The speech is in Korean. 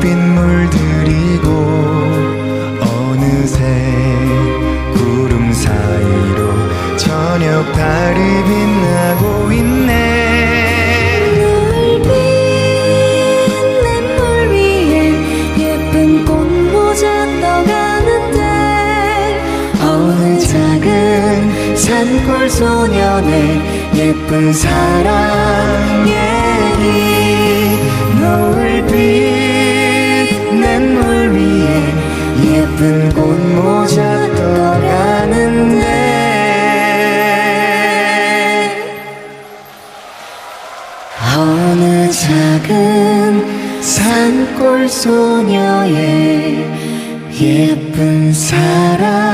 불빛 물들이고 어느새 구름 사이로 저녁 달이 나고 있네. 별빛 냇물 위에 예쁜 꽃모자 떠가는데 어느 작은 산골 소년의 예쁜 사랑. 예쁜 꽃모자 떠가는데. 어느 작은 산골 소녀의 예쁜 사랑